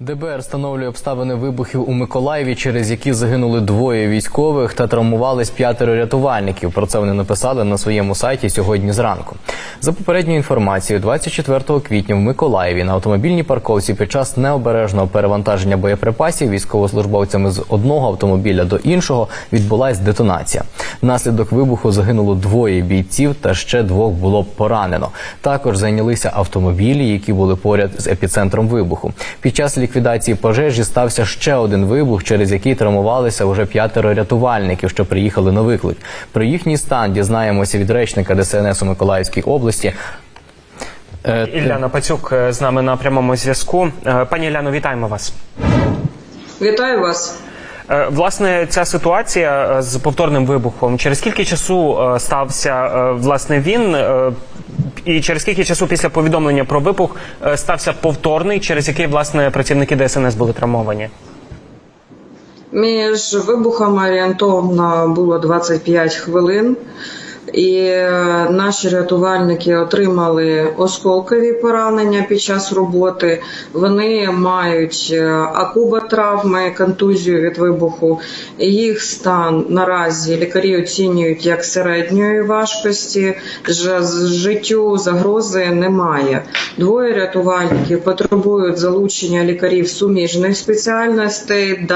ДБР встановлює обставини вибухів у Миколаєві, через які загинули двоє військових та травмувались п'ятеро рятувальників. Про це вони написали на своєму сайті сьогодні зранку. За попередньою інформацією, 24 квітня в Миколаєві на автомобільній парковці під час необережного перевантаження боєприпасів військовослужбовцями з одного автомобіля до іншого відбулась детонація. Внаслідок вибуху загинуло двоє бійців та ще двох було поранено. Також зайнялися автомобілі, які були поряд з епіцентром вибуху. Під час ліквідації пожежі стався ще один вибух, через який травмувалися вже п'ятеро рятувальників, що приїхали на виклик. Про їхній стан дізнаємося від речника ДСНС у Миколаївській області. Е, Ілляна Пацюк е, з нами на прямому зв'язку. Е, Пані Іляно, вітаємо вас. Вітаю вас. Е, Власне, ця ситуація е, з повторним вибухом. Через скільки часу е, стався е, власне він? І через скільки часу після повідомлення про вибух е, стався повторний, через який власне працівники ДСНС були травмовані? Між вибухами орієнтовно було 25 хвилин, і е, наші рятувальники отримали осколкові поранення під час роботи. Вони мають акуба травми, контузію від вибуху. Їх стан наразі лікарі оцінюють як середньої важкості. Життю загрози немає. Двоє рятувальників потребують залучення лікарів суміжних спеціальностей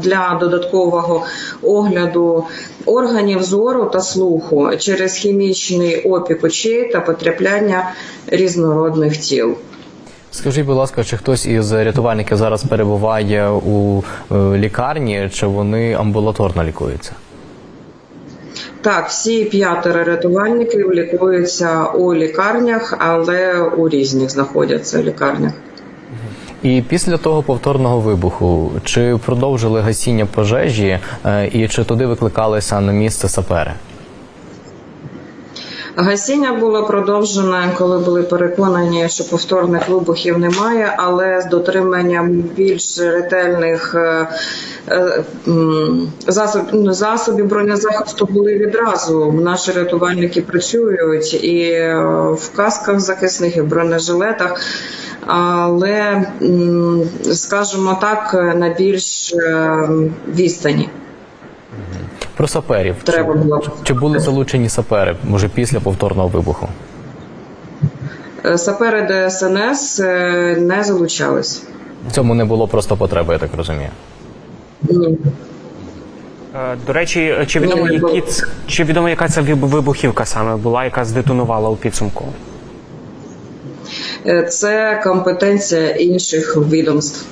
для додаткового огляду органів зору та слуху через хімічний опік очей та потрапляння різнородних тіл. Скажіть, будь ласка, чи хтось із рятувальників зараз перебуває у е, лікарні, чи вони амбулаторно лікуються? Так, всі п'ятеро рятувальників лікуються у лікарнях, але у різних знаходяться лікарнях. І після того повторного вибуху чи продовжили гасіння пожежі, е, і чи туди викликалися на місце сапери? Гасіння було продовжене, коли були переконані, що повторних вибухів немає, але з дотриманням більш ретельних е, е, засоб, ну, засобів бронезахисту були відразу. Наші рятувальники працюють і е, в касках захисних, і в бронежилетах. Але, скажімо так, на більш відстані Про саперів треба було. чи були залучені сапери, може після повторного вибуху? Е, Сапери ДСНС е, не залучались. В цьому не було просто потреби, я так розумію. Ні. Е, До речі, чи відомо, Ні, які чи відомо, яка це вибухівка саме була, яка здетонувала у підсумку? Це компетенція інших відомств.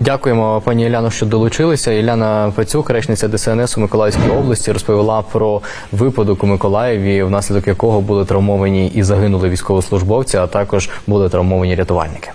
Дякуємо, пані Іляно, що долучилися. Іляна Пацюк, речниця ДСНС у Миколаївській області, розповіла про випадок у Миколаєві, внаслідок якого були травмовані і загинули військовослужбовці, а також були травмовані рятувальники.